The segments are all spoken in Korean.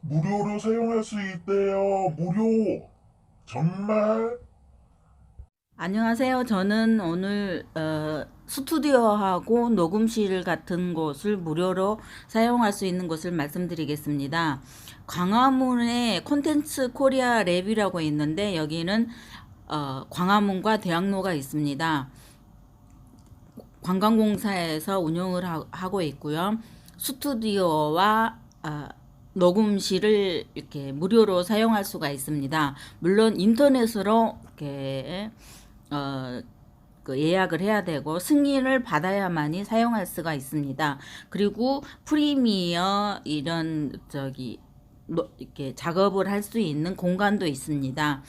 무료로 사용할 수 있대요. 무료. 정말? 안녕하세요. 저는 오늘 어, 스튜디오하고 녹음실 같은 곳을 무료로 사용할 수 있는 곳을 말씀드리겠습니다. 광화문에 콘텐츠 코리아 랩이라고 있는데 여기는 어, 광화문과 대학로가 있습니다. 관광공사에서 운영을 하, 하고 있고요. 스튜디오와 어, 녹음실을 이렇게 무료로 사용할 수가 있습니다. 물론 인터넷으로 이렇게 어, 그 예약을 해야 되고 승인을 받아야만이 사용할 수가 있습니다. 그리고 프리미어 이런 저기 노- 이렇게 작업을 할 수 있는 공간도 있습니다.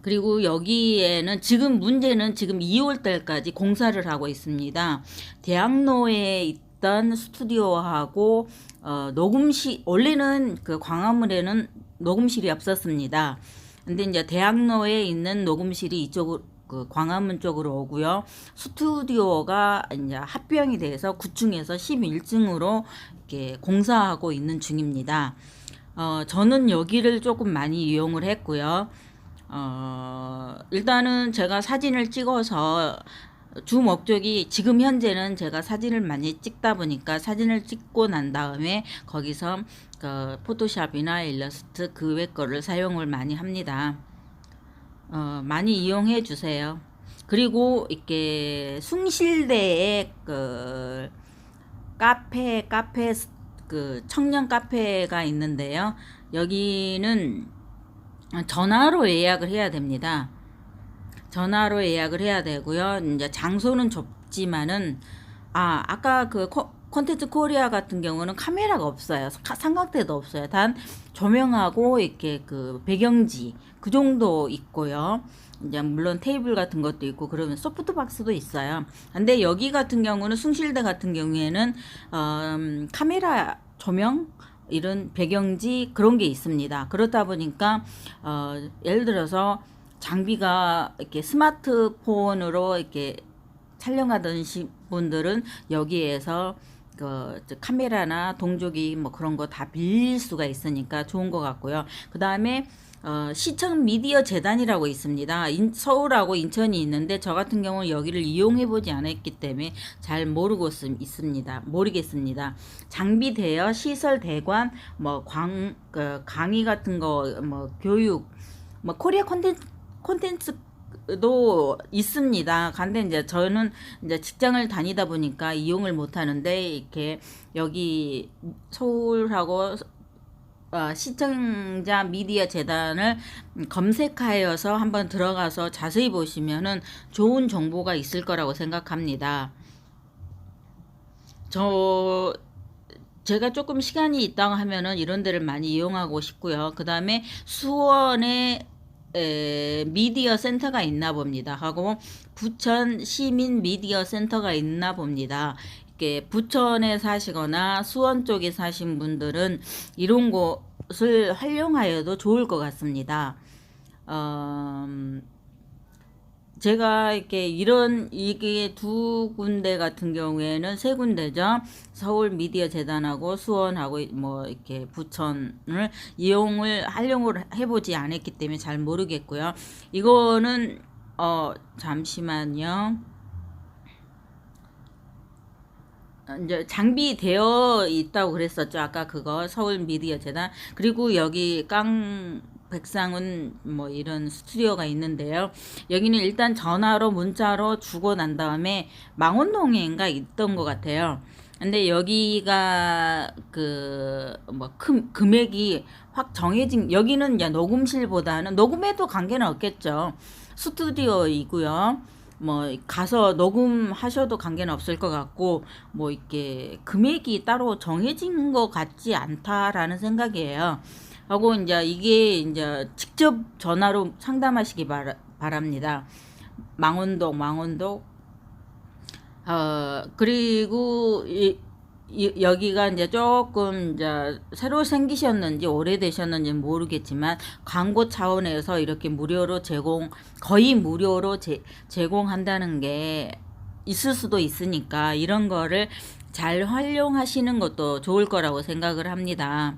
그리고 여기에는 지금 문제는 지금 2월 달까지 공사를 하고 있습니다. 대학로에 있던 스튜디오하고 어, 녹음실 원래는 그 광화문에는 녹음실이 없었습니다. 근데 이제 대학로에 있는 녹음실이 이쪽으로 그 광화문 쪽으로 오고요. 스튜디오가 이제 합병이 돼서 9층에서 11층으로 이렇게 공사하고 있는 중입니다. 어, 저는 여기를 조금 많이 이용을 했고요. 어, 일단은 제가 사진을 찍어서 주 목적이 지금 현재는 제가 사진을 많이 찍다 보니까 사진을 찍고 난 다음에 거기서 그 포토샵이나 일러스트 그 외 거를 사용을 많이 합니다. 어, 많이 이용해 주세요. 그리고 이렇게 숭실대에 그 카페 카페 그 청년 카페가 있는데요. 여기는 전화로 예약을 해야 됩니다. 전화로 예약을 해야 되고요. 이제 장소는 좁지만은 아 아까 그 코- 콘텐츠 코리아 같은 경우는 카메라가 없어요. 사- 삼각대도 없어요. 단 조명하고 이렇게 그 배경지 그 정도 있고요. 이제 물론 테이블 같은 것도 있고 그러면 소프트 박스도 있어요. 근데 여기 같은 경우는 숭실대 같은 경우에는 어, 음, 카메라 조명 이런 배경지 그런 게 있습니다. 그렇다 보니까 어, 예를 들어서 장비가 이렇게 스마트폰으로 이렇게 촬영하던 시- 분들은 여기에서 그저 카메라나 동조기 뭐 그런 거 다 빌릴 수가 있으니까 좋은 것 같고요. 그 다음에 어, 시청 미디어 재단이라고 있습니다. 인, 서울하고 인천이 있는데 저 같은 경우는 여기를 이용해 보지 않았기 때문에 잘 모르고 있- 있습니다. 모르겠습니다. 장비 대여, 시설 대관, 뭐 광, 그 강의 같은 거, 뭐 교육, 뭐 코리아 콘텐츠 콘텐츠도 있습니다. 근데 이제 저는 이제 직장을 다니다 보니까 이용을 못 하는데 이렇게 여기 서울하고 어, 시청자 미디어 재단을 검색하여서 한번 들어가서 자세히 보시면은 좋은 정보가 있을 거라고 생각합니다. 저 제가 조금 시간이 있다고 하면은 이런 데를 많이 이용하고 싶고요. 그 다음에 수원에 에, 미디어 센터가 있나 봅니다. 하고 부천 시민 미디어 센터가 있나 봅니다. 이렇게 부천에 사시거나 수원 쪽에 사신 분들은 이런 곳을 활용하여도 좋을 것 같습니다. 어, 음, 제가 이렇게 이런 이게 두 군데 같은 경우에는 세 군데죠. 서울 미디어 재단하고 수원하고 뭐 이렇게 부천을 이용을 활용을 해보지 않았기 때문에 잘 모르겠고요. 이거는 어 잠시만요. 이제 장비 되어 있다고 그랬었죠. 아까 그거 서울 미디어 재단 그리고 여기 깡 백상은 뭐 이런 스튜디오가 있는데요. 여기는 일단 전화로 문자로 주고 난 다음에 망원동에인가 있던 것 같아요. 근데 여기가 그 뭐 금액이 확 정해진 여기는 이제 녹음실보다는 녹음해도 관계는 없겠죠. 스튜디오이고요. 뭐 가서 녹음하셔도 관계는 없을 것 같고 뭐 이렇게 금액이 따로 정해진 것 같지 않다라는 생각이에요. 하고 이제 이게 이제 직접 전화로 상담하시기 바라, 바랍니다. 망원동 망원동 어 그리고 이, 이, 여기가 이제 조금 이제 새로 생기셨는지 오래되셨는지 모르겠지만 광고 차원에서 이렇게 무료로 제공 거의 무료로 제, 제공한다는 게 있을 수도 있으니까 이런 거를 잘 활용하시는 것도 좋을 거라고 생각을 합니다.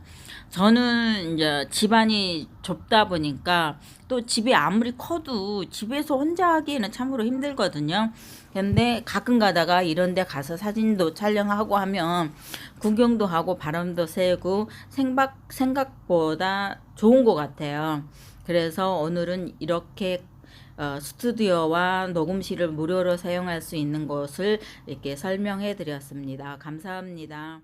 저는 이제 집안이 좁다 보니까 또 집이 아무리 커도 집에서 혼자 하기에는 참으로 힘들거든요. 근데 가끔 가다가 이런 데 가서 사진도 촬영하고 하면 구경도 하고 바람도 쐬고 생각, 생각보다 좋은 것 같아요. 그래서 오늘은 이렇게 어, 스튜디오와 녹음실을 무료로 사용할 수 있는 곳을 이렇게 설명해 드렸습니다. 감사합니다.